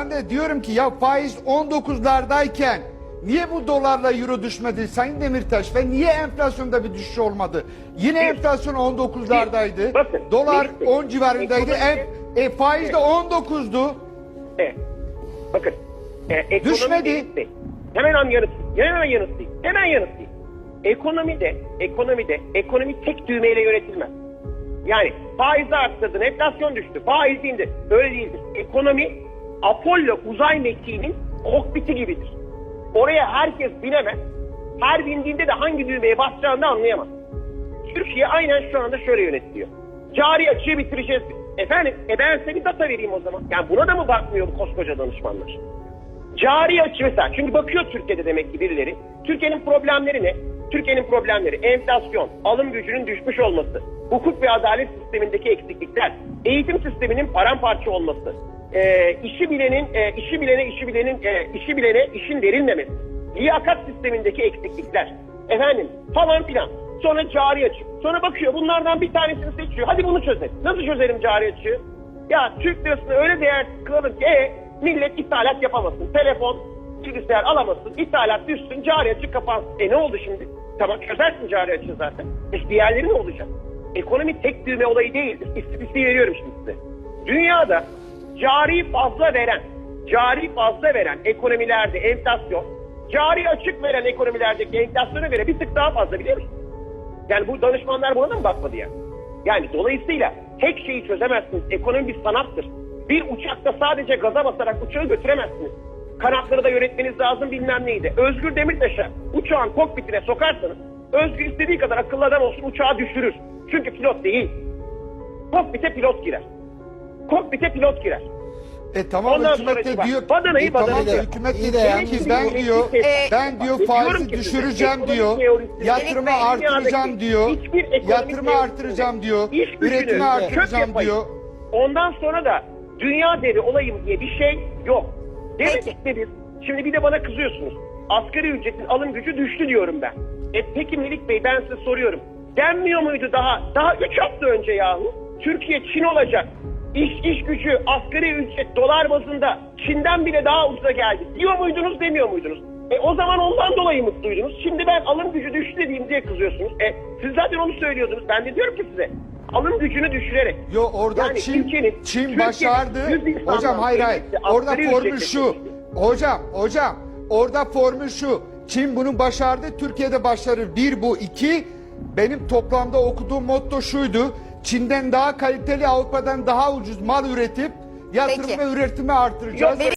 Ben de diyorum ki ya faiz 19'lardayken niye bu dolarla euro düşmedi Sayın Demirtaş ve niye enflasyonda bir düşüş olmadı? Yine Bir- enflasyon 19'lardaydı. bir- bakın, Dolar bir- 10 civarındaydı. En, e, faiz de 19'du. Evet. Bakın. E, ekonomi Düşmedi. değişti. Hemen an yanıtlayayım. Hemen yanıtlayayım. Hemen yanıtlayayım. Ekonomide, ekonomide, ekonomi tek düğmeyle yönetilmez. Yani faizi arttırdın, enflasyon düştü, faiz indi. Öyle değildir. Ekonomi Apollo uzay mekiğinin kokpiti gibidir. Oraya herkes binemez. Her bindiğinde de hangi düğmeye basacağını da anlayamaz. Türkiye aynen şu anda şöyle yönetiliyor. Cari açığı bitireceğiz. Efendim, e ben size bir data vereyim o zaman. Yani buna da mı bakmıyor bu koskoca danışmanlar? Cari açı mesela. Çünkü bakıyor Türkiye'de demek ki birileri. Türkiye'nin problemleri ne? Türkiye'nin problemleri enflasyon, alım gücünün düşmüş olması, hukuk ve adalet sistemindeki eksiklikler, eğitim sisteminin paramparça olması, e, işi bilenin, e, işi bilene, işi bilenin, e, işi bilene işin verilmemesi, liyakat sistemindeki eksiklikler, efendim falan filan. Sonra cari açı. Sonra bakıyor bunlardan bir tanesini seçiyor. Hadi bunu çözelim. Nasıl çözelim cari açığı? Ya Türk lirasını öyle değer kılalım ki e, millet ithalat yapamasın. Telefon, bilgisayar alamasın. ithalat düşsün, cari açık kapansın. E ne oldu şimdi? Tamam çözersin cari açığı zaten. E diğerleri ne olacak? Ekonomi tek düğme olayı değildir. İstatistiği veriyorum şimdi size. Dünyada cari fazla veren, cari fazla veren ekonomilerde enflasyon, cari açık veren ekonomilerdeki enflasyona göre bir tık daha fazla biliyor musun? Yani bu danışmanlar buna da mı bakmadı yani? Yani dolayısıyla tek şeyi çözemezsiniz. Ekonomi bir sanattır. Bir uçakta sadece gaza basarak uçağı götüremezsiniz. Kanatları da yönetmeniz lazım bilmem neydi. Özgür Demirtaş'a uçağın kokpitine sokarsanız Özgür istediği kadar akıllı adam olsun uçağı düşürür. Çünkü pilot değil. Kokpite pilot girer. Kokpite pilot girer. E tamam Ondan hükümet sonraki de diyor. badanayı e, tamam badanayı hükümet de diyor yani ki biz ben diyor eski- ben diyor faizi düşüreceğim diyor. Yatırımı artıracağım diyor. Yatırımı artıracağım diyor. Üretimi artıracağım yapayım. diyor. Ondan sonra da dünya devi olayım diye bir şey yok. Ki biz, şimdi bir de bana kızıyorsunuz. Asgari ücretin alım gücü düştü diyorum ben. E peki Melik Bey ben size soruyorum. Denmiyor muydu daha, daha 3 hafta önce yahu? Türkiye Çin olacak. İş, iş gücü, asgari ücret dolar bazında Çin'den bile daha ucuza geldi. Diyor muydunuz demiyor muydunuz? E o zaman ondan dolayı mutluydunuz. Şimdi ben alım gücü düştü dediğim diye kızıyorsunuz. E siz zaten onu söylüyordunuz. Ben de diyorum ki size alım gücünü düşürerek. Yo orada Yani Çin Türkiye'nin- Çin Türkiye'nin başardı. Hocam hayır hayır. Orada formül şu. Hocam hocam orada formül şu. Çin bunu başardı. Türkiye'de başarır. Bir bu. iki benim toplamda okuduğum motto şuydu. Çin'den daha kaliteli Avrupa'dan daha ucuz mal üretip yatırım Peki. ve üretimi artıracağız. Yok,